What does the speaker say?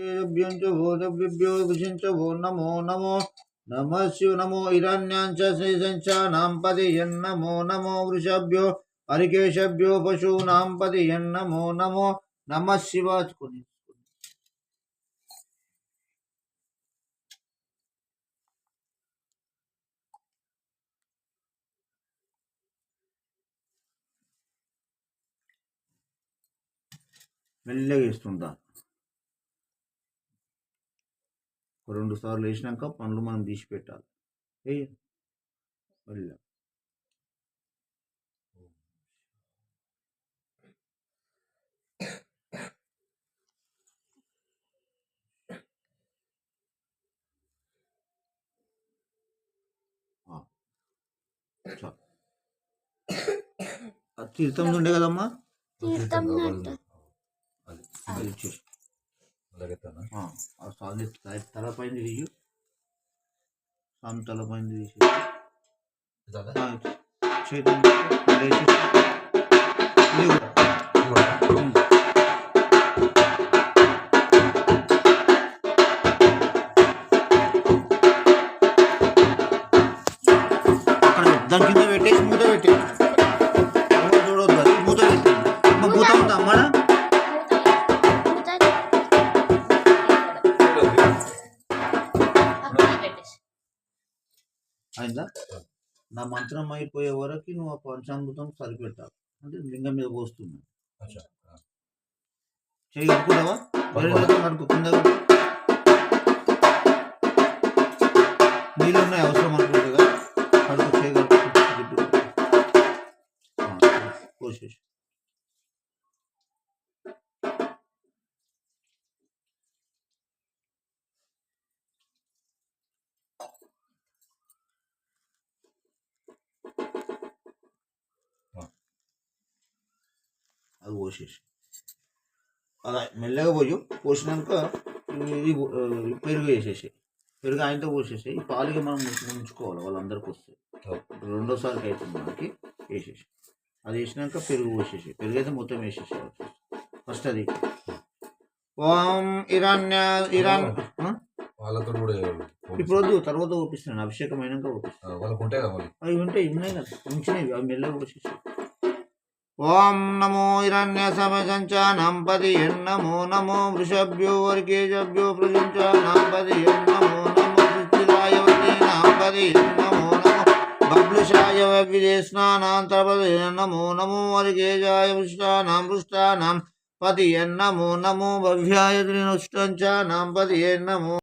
केभ्यं च भूतभ्यो विशिञ्च भो नमो नमो नमः शिव नमो हिरण्याञ्च शेषञ्चानां पतियन्नमो नमो वृषभ्यो हरिकेशभ्यो पशूनां पतियन्नमो नमो नमः शिवाय మెల్లగా వేస్తుందా రెండు సార్లు వేసినాక పండ్లు మనం తీసి పెట్టాలి. ఆ! తీర్థం ఉండే కదమ్మా? తీర్థం అది. అలాగెత్తానా ఆ, ఆ స్వామి తల- తల పైన తీసి. దాని కింద పెట్టేసి మూత పెట్టి. అయిందా? నా మంత్రం అయిపోయే వరకు నువ్వు ఆ పంచామృతం సరిపెట్టాలి. అంటే లింగం మీద. ఆ. చేయి నడుపు కింద. నీళ్ళు ఉన్నాయి అవసరం అనుకుంటుందా కడుపు చేయి కట్టుకుంటూ అది పోసేసి. అలా మెల్లగా పోయి పోసినాక ఇది పెరుగు వేసేసి. పెరుగు ఆయనతో పోసేసి ఈ పాలుగా మనం ఉంచు- ఉంచుకోవాలి వాళ్ళందరికీ వస్తే. రెండోసారికి అవుతుంది మనకి వేసేసి. అది వేసినాక పెరుగు పోసేసి. పెరుగు అయితే మొత్తం వేసేసి ఫస్ట్ అది. ఓం ఇరాన్య ఇరాన్ ఆ? వాళ్ళతో కూడా ఇప్పుడు వద్దు తర్వాత ఓపిస్తున్నాను అభిషేకం అయినాక ఓపిస్తాను వాళ్ళకు ఉంటాయి కదా అవి ఉంటాయి ఉన్నాయి కదా. ఉంచినవి అవి మెల్లగా పోసేసి. ఓం నమో హిరణ్య సమజంచానం పది ఎన్నమో నమో వృషభ్యో వర్గేజభ్యో ప్రజంచానం పది ఎన్నమో నమో సుస్థిరాయ వదీనాం పది నమో నమో బబ్లుషాయ విదేశనానాంతరపది ఎన్నమో నమో వర్గేజాయ పృష్టానాం పృష్టానాం పది ఎన్నమో నమో భవ్యాయ త్రినుష్టంచానాం పది ఎన్నమో